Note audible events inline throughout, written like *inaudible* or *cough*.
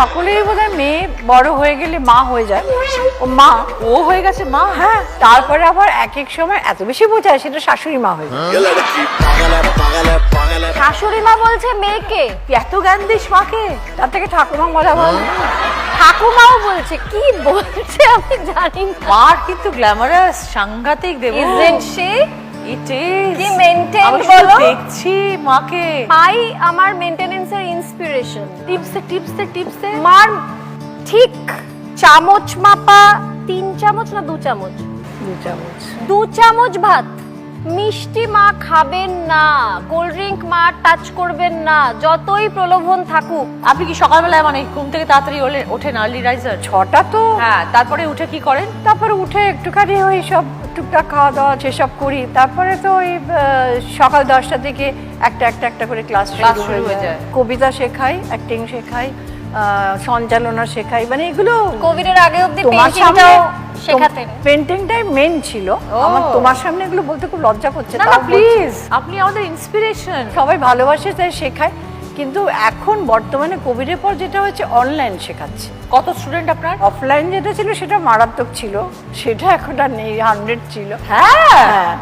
সকলেই বোধ হয় মেয়ে বড় হয়ে গেলে মা হয়ে যায়। ও মা ও হয়ে গেছে মা। হ্যাঁ। তারপরে আবার এক এক সময় এত বেশি বোঝায় সেটা শাশুড়ি মা হয়ে যায়। শাশুড়ি মা বলছে মেয়েকে এত জ্ঞান দিস মাকে? তার থেকে ঠাকুমা মজা বল ঠাকুমাও বলছে কি বলছে আমি জানি মার কিন্তু গ্ল্যামারাস সাংঘাতিক দেব। সে she? ইট কি মেইনটেইন বলো? দেখছি মাকে। পাই আমার মেইনটেনেন্সের ইন্সপিরেশন টিপসে টিপসে টিপসে মার ঠিক চামচ মাপা তিন চামচ না দু চামচ? দু চামচ। দু চামচ ভাত। মিষ্টি মা খাবেন না কোল্ড ড্রিঙ্ক মা টাচ করবেন না যতই প্রলোভন থাকুক। আপনি কি সকালবেলায় মানে ঘুম থেকে তাড়াতাড়ি ওলে- ওঠেন আর্লি রাইজার ছটা তো। হ্যাঁ তারপরে উঠে কি করেন? তারপরে উঠে একটুখানি ওই সব টুকটাক খাওয়া দাওয়া সেসব করি তারপরে তো ওই সকাল দশটা থেকে একটা একটা একটা করে ক্লাস Class শুরু হয়ে যায়। কবিতা শেখাই অ্যাক্টিং শেখাই সঞ্চালনা শেখাই মানে এগুলো কোভিডের আগে অবধি তোমার শেখাতেন। পেন্টিংটাই মেন ছিল। আমার তোমার সামনে এগুলো বলতে খুব লজ্জা করছে না প্লিজ আপনি আমাদের ইন্সপিরেশন সবাই ভালোবাসে তাই শেখায়। কিন্তু এখন বর্তমানে কোভিডের পর যেটা হচ্ছে অনলাইন শেখাচ্ছে। কত স্টুডেন্ট আপনার? অফলাইন যেটা ছিল সেটা মারাত্মক ছিল। সেটা এখন আর নেই হান্ড্রেড ছিল। হ্যাঁ? হ্যাঁ।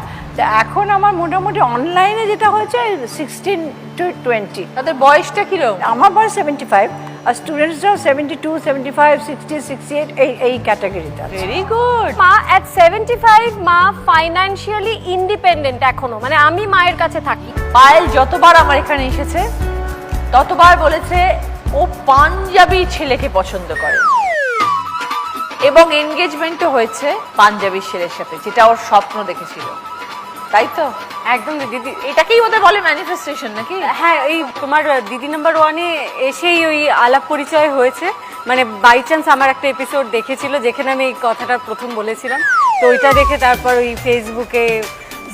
এখন আমার মোটামুটি অনলাইনে যেটা হয়েছে সিক্সটিন টু টোয়েন্টি তাদের বয়সটা কীরকম? আমার বয়স সেভেন্টি ফাইভ আর স্টুডেন্টসরাও seventy two seventy five sixty sixty eight এই এই ক্যাটাগরিতে আছে। ভেরি গুড মা অ্যাট সেভেন্টি ফাইভ মা ফাইন্যান্সিয়ালি ইন্ডিপেন্ডেন্ট এখনও মানে আমি মায়ের কাছে থাকি। পায়েল যতবার আমার এখানে এসেছে ততবার বলেছে ও পাঞ্জাবি ছেলেকে পছন্দ করে। এবং এনগেজমেন্টও হয়েছে পাঞ্জাবি ছেলের সাথে যেটা ওর স্বপ্ন দেখেছিল। তাই তো? একদম দিদি এটাকেই ওদের বলে ম্যানিফেস্টেশন নাকি? হ্যাঁ এই তোমার দিদি নাম্বার ওয়ানে এসেই ওই আলাপ পরিচয় হয়েছে। মানে বাই চান্স আমার একটা এপিসোড দেখেছিল যেখানে আমি এই কথাটা প্রথম বলেছিলাম। তো ওইটা দেখে তারপর ওই ফেসবুকে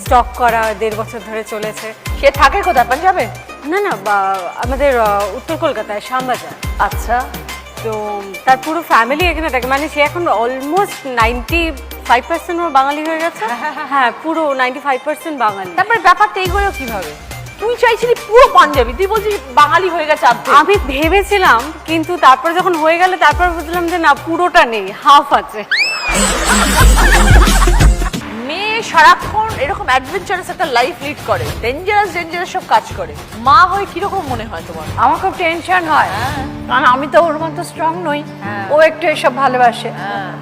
স্টক করা দেড় বছর ধরে চলেছে। সে থাকে কোথায়? পাঞ্জাবে? না না বা আমাদের উত্তর কলকাতায় শ্যামবাজার। আচ্ছা। তো তার পুরো ফ্যামিলি এখানে থাকে। মানে সে এখন almost ninety five percent Bangali হয়ে গেছে? *laughs* হ্যাঁ পুরো নাইনটি ফাইভ পার্সেন্ট বাঙালি। তারপরে ব্যাপারটা এগোলো কীভাবে? তুই চাইছিলি পুরো পাঞ্জাবি তুই বলছিস বাঙালি হয়ে গেছে। আমি ভেবেছিলাম কিন্তু তারপর যখন হয়ে গেল তারপর বুঝলাম যে না পুরোটা নেই হাফ আছে। মেয়ে সারাক্ষণ এরকম অ্যাডভেঞ্চারাস একটা লাইফ লিড করে। ডেঞ্জারাস ডেঞ্জারাস সব কাজ করে। মা হয়ে কীরকম মনে হয় তোমার? আমার খুব টেনশন হয়। কারণ আমি তো ওর মতো স্ট্রং নই। ও একটু এসব ভালোবাসে।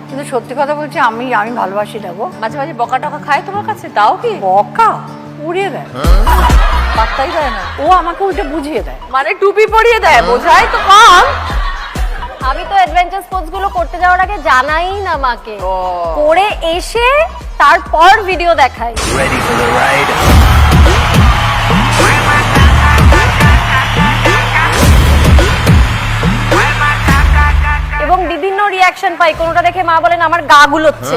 কিন্তু সত্যি কথা বলছি আমি আমি ভালোবাসি গো। মাঝে মাঝে বকা টকা খায় তোমার কাছে? তাও কি? বকা? উড়িয়ে দেয়। পাত্তাই দেয় না। ও আমাকে উল্টে বুঝিয়ে দেয়। মানে টুপি পরিয়ে দেয় বোঝাই তো কম আমি তো অ্যাডভেঞ্চার স্পোর্টসগুলো করতে যাওয়ার আগে জানাই না মাকে। করে এসে তারপর ভিডিও দেখাই। এবং বিভিন্ন রিয়াকশন পাই কোনোটা দেখে মা বলেন আমার গা গুলোচ্ছে।